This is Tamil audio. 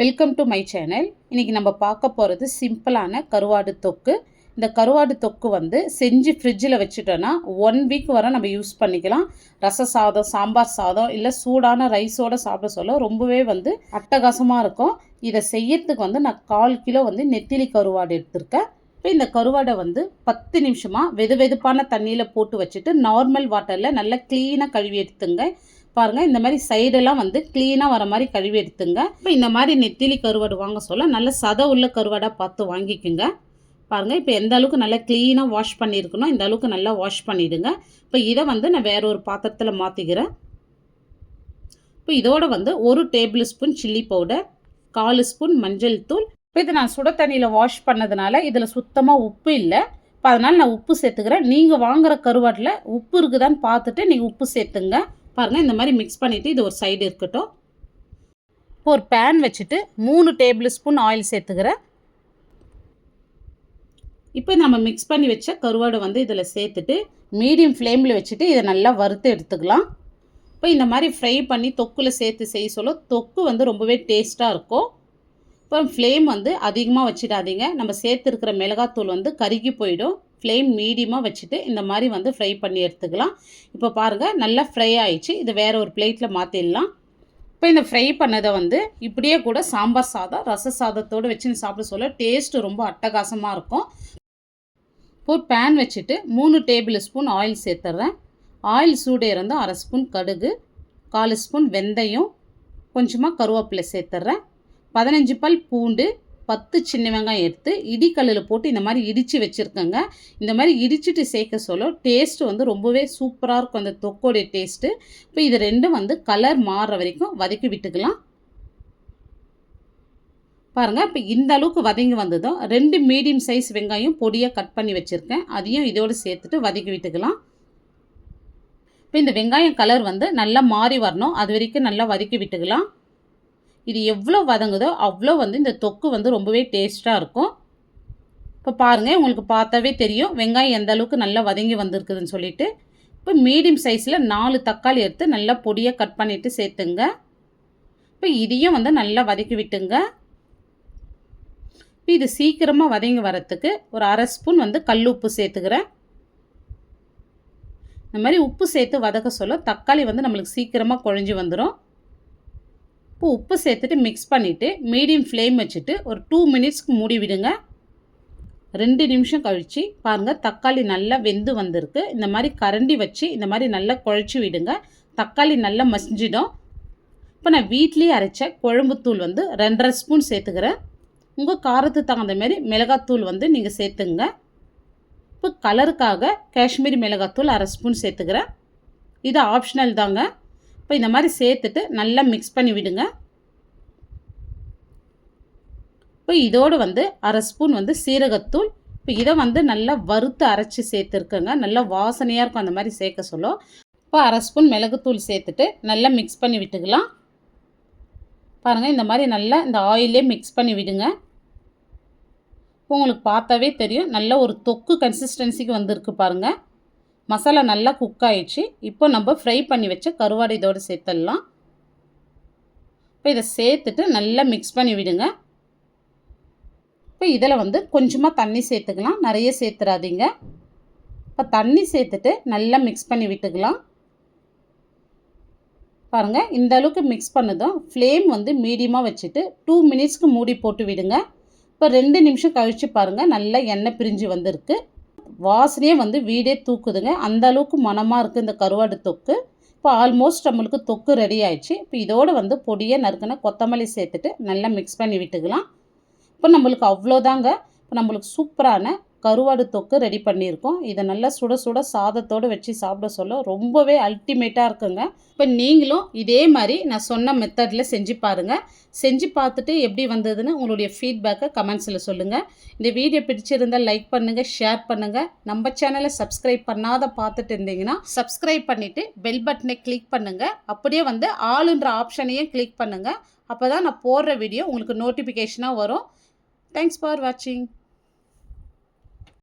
வெல்கம் டு மை சேனல் இன்றைக்கி நம்ம பார்க்க போகிறது சிம்பிளான கருவாடு தொக்கு. இந்த கருவாடு தொக்கு வந்து செஞ்சு ஃப்ரிட்ஜில் வச்சுட்டோன்னா ஒன் வீக் வரை நம்ம யூஸ் பண்ணிக்கலாம். ரச சாதம் சாம்பார் சாதம் இல்லை சூடான ரைஸோடு சாப்பிட சொல்ல ரொம்பவே வந்து அட்டகாசமாக இருக்கும். இதை செய்யறதுக்கு வந்து நான் கால் கிலோ வந்து நெத்திலி கருவாடு எடுத்திருக்கேன். இப்போ இந்த கருவாடை வந்து பத்து நிமிஷமாக வெது வெதுப்பான தண்ணியில் போட்டு வச்சுட்டு நார்மல் வாட்டரில் நல்லா க்ளீனாக கழுவி எடுத்துங்க. பாருங்கள் இந்த மாதிரி சைடெல்லாம் வந்து க்ளீனாக வர மாதிரி கழுவி எடுத்துங்க. இப்போ இந்த மாதிரி நெத்திலி கருவாடு வாங்க சொல்ல நல்ல சத உள்ள கருவாடாக பார்த்து வாங்கிக்கோங்க. பாருங்கள் இப்போ எந்த அளவுக்கு நல்லா க்ளீனாக வாஷ் பண்ணியிருக்கணும் இந்த அளவுக்கு நல்லா வாஷ் பண்ணிவிடுங்க இப்போ இதை வந்து நான் வேற ஒரு பாத்திரத்தில் மாற்றிக்கிறேன் இப்போ இதோட வந்து ஒரு டேபிள் ஸ்பூன் சில்லி பவுடர் கால் ஸ்பூன் மஞ்சள் தூள். இப்போ இது நான் சுட தண்ணியில் வாஷ் பண்ணதுனால இதில் சுத்தமாக உப்பு இல்லை. இப்போ அதனால் நான் உப்பு சேர்த்துக்கிறேன். நீங்கள் வாங்குகிற கருவாட்டில் உப்பு இருக்குதான்னு பார்த்துட்டு நீங்கள் உப்பு சேர்த்துங்க. பாருங்கள் இந்த மாதிரி மிக்ஸ் பண்ணிவிட்டு இது ஒரு சைடு இருக்கட்டும். இப்போ ஒரு பேன் வச்சுட்டு மூணு டேபிள் ஸ்பூன் ஆயில் சேர்த்துக்கிறேன். இப்போ நம்ம மிக்ஸ் பண்ணி வச்ச கருவாடை வந்து இதில் சேர்த்துட்டு மீடியம் ஃப்ளேமில் வச்சுட்டு இதை நல்லா வறுத்து எடுத்துக்கலாம். இப்போ இந்த மாதிரி ஃப்ரை பண்ணி தொக்கில் சேர்த்து செய்ய சொல்ல தொக்கு வந்து ரொம்பவே டேஸ்ட்டாக இருக்கும். இப்போ ஃப்ளேம் வந்து அதிகமாக வச்சிடாதீங்க. நம்ம சேர்த்துருக்கிற மிளகாத்தூள் வந்து கருகி போயிடும். ஃப்ளேம் மீடியமாக வச்சுட்டு இந்த மாதிரி வந்து ஃப்ரை பண்ணி எடுத்துக்கலாம். இப்போ பாருங்கள் நல்லா ஃப்ரை ஆயிடுச்சு. இது வேறு ஒரு பிளேட்டில் மாற்றிடலாம் இப்போ இந்த ஃப்ரை பண்ணதை வந்து இப்படியே கூட சாம்பார் சாதம் ரச சாதத்தோடு வச்சு சாப்பிட சொல்ல டேஸ்ட்டு ரொம்ப அட்டகாசமாக இருக்கும். இப்போ பேன் வச்சுட்டு மூணு டேபிள் ஸ்பூன் ஆயில் சேர்த்துட்றேன் ஆயில் சூடு இருந்து அரை ஸ்பூன் கடுகு கால் ஸ்பூன் வெந்தயம் கொஞ்சமாக கருவேப்பிலை சேர்த்துட்றேன் பதினஞ்சு பல் பூண்டு பத்து சின்ன வெங்காயம் எடுத்து இடிக்கல்லில் போட்டு இந்த மாதிரி இடித்து வச்சுருக்கேங்க. இந்த மாதிரி இடிச்சிட்டு சேர்க்க சொல்ல டேஸ்ட்டு வந்து ரொம்பவே சூப்பராக இருக்கும் அந்த தொக்கோடைய டேஸ்ட்டு இப்போ இது ரெண்டும் வந்து கலர் மாறுற வரைக்கும் வதக்கி விட்டுக்கலாம். பாருங்கள் இப்போ இந்த அளவுக்கு வதங்கி வந்ததும் ரெண்டு மீடியம் சைஸ் வெங்காயம் பொடியாக கட் பண்ணி வச்சுருக்கேன். அதையும் இதோடு சேர்த்துட்டு வதக்கி விட்டுக்கலாம். இப்போ இந்த வெங்காயம் கலர் வந்து நல்லா மாறி வரணும். அது வரைக்கும் நல்லா வதக்கி விட்டுக்கலாம். இது எவ்வளோ வதங்குதோ அவ்வளோ வந்து இந்த தொக்கு வந்து ரொம்பவே டேஸ்ட்டாக இருக்கும். இப்போ பாருங்கள் உங்களுக்கு பார்த்தாவே தெரியும் வெங்காயம் எந்த அளவுக்கு நல்லா வதங்கி வந்திருக்குதுன்னு சொல்லிட்டு. இப்போ மீடியம் சைஸில் நாலு தக்காளி எடுத்து நல்லா பொடியாக கட் பண்ணிவிட்டு சேர்த்துங்க. இப்போ இதையும் வந்து நல்லா வதக்கி விட்டுங்க. இப்போ இது சீக்கிரமாக வதங்கி வரத்துக்கு ஒரு அரை ஸ்பூன் வந்து கல் உப்பு சேர்த்துக்கிறேன். இந்த மாதிரி உப்பு சேர்த்து வதக்க சொல்ல தக்காளி வந்து நம்மளுக்கு சீக்கிரமாக குழஞ்சி வந்துடும் இப்போ உப்பு சேர்த்துட்டு மிக்ஸ் பண்ணிவிட்டு மீடியம் ஃப்ளேம் வச்சுட்டு ஒரு டூ மினிட்ஸ்க்கு மூடி விடுங்க. ரெண்டு நிமிஷம் கழித்து பாருங்கள் தக்காளி நல்லா வெந்து வந்திருக்கு. இந்த மாதிரி கரண்டி வச்சு இந்த மாதிரி நல்லா குழச்சி விடுங்க. தக்காளி நல்லா மசிஞ்சிடும். இப்போ நான் வீட்லேயே அரைச்ச குழம்புத்தூள் வந்து ரெண்டரை ஸ்பூன் சேர்த்துக்கிறேன். உங்கள் காரத்துக்கு தகுந்த மாரி மிளகாத்தூள் வந்து நீங்கள் சேர்த்துங்க. இப்போ கலருக்காக காஷ்மீரி மிளகாத்தூள் அரை ஸ்பூன் சேர்த்துக்கிறேன். இது ஆப்ஷனல் தாங்க. இப்போ இந்த மாதிரி சேர்த்துட்டு நல்லா மிக்ஸ் பண்ணி விடுங்க. இப்போ இதோடு வந்து அரை ஸ்பூன் வந்து சீரகத்தூள். இப்போ இதை வந்து நல்லா வறுத்து அரைச்சி சேர்த்துருக்குங்க. நல்லா வாசனையாக இருக்கும் அந்த மாதிரி சேர்க்க சொல்லும். இப்போ அரை ஸ்பூன் மிளகுத்தூள் சேர்த்துட்டு நல்லா மிக்ஸ் பண்ணி விட்டுக்கலாம். பாருங்கள் இந்த மாதிரி நல்லா இந்த ஆயிலே மிக்ஸ் பண்ணி விடுங்க. உங்களுக்கு பார்த்தாவே தெரியும். நல்ல ஒரு தொக்கு கன்சிஸ்டன்சிக்கு வந்திருக்கு பாருங்கள் மசாலா நல்லா குக் ஆயிடுச்சு. இப்போ நம்ம ஃப்ரை பண்ணி வச்ச கருவாடு இதோடு சேர்த்துடலாம். இப்போ இதை சேர்த்துட்டு நல்லா மிக்ஸ் பண்ணி விடுங்க. இப்போ இதில் வந்து கொஞ்சமாக தண்ணி சேர்த்துக்கலாம். நிறைய சேர்த்துறாதீங்க. இப்போ தண்ணி சேர்த்துட்டு நல்லா மிக்ஸ் பண்ணி விட்டுக்கலாம். பாருங்கள் இந்த அளவுக்கு மிக்ஸ் பண்ணதும் ஃப்ளேம் வந்து மீடியமாக வச்சுட்டு டூ மினிட்ஸ்க்கு மூடி போட்டு விடுங்க. இப்போ ரெண்டு நிமிஷம் கழித்து பாருங்கள் நல்லா எண்ணெய் பிரிஞ்சு வந்திருக்கு. வாசனையே வந்து வீடே தூக்குதுங்க. அந்த அளவுக்கு மனமாக இருக்குது இந்த கருவாடு தொக்கு. இப்போ ஆல்மோஸ்ட் நம்மளுக்கு தொக்கு ரெடி ஆயிடுச்சு. இப்போ இதோடு வந்து பொடியை நறுக்கின கொத்தமல்லி சேர்த்துட்டு நல்லா மிக்ஸ் பண்ணி விட்டுக்கலாம். இப்போ நம்மளுக்கு அவ்வளோதாங்க. இப்போ நம்மளுக்கு சூப்பரான கருவாடு தொக்கு ரெடி பண்ணியிருக்கோம். இதை நல்லா சுட சுட சாதத்தோடு வச்சு சாப்பிட சொல்ல ரொம்பவே அல்டிமேட்டாக இருக்குங்க. இப்போ நீங்களும் இதே மாதிரி நான் சொன்ன மெத்தடில் செஞ்சு பாருங்கள் செஞ்சு பார்த்துட்டு எப்படி வந்ததுன்னு உங்களுடைய ஃபீட்பேக்கை கமெண்ட்ஸில் சொல்லுங்கள் இந்த வீடியோ பிடிச்சிருந்தால் லைக் பண்ணுங்கள் ஷேர் பண்ணுங்கள் நம்ம சேனலை சப்ஸ்கிரைப் பண்ணாத பார்த்துட்டு இருந்தீங்கன்னா சப்ஸ்கிரைப் பண்ணிவிட்டு பெல் பட்டனை கிளிக் பண்ணுங்கள் அப்படியே வந்து ஆளுன்ற ஆப்ஷனையும் கிளிக் பண்ணுங்கள் அப்போ தான் நான் போடுற வீடியோ உங்களுக்கு நோட்டிஃபிகேஷனாக வரும். தேங்க்ஸ் ஃபார் வாட்சிங்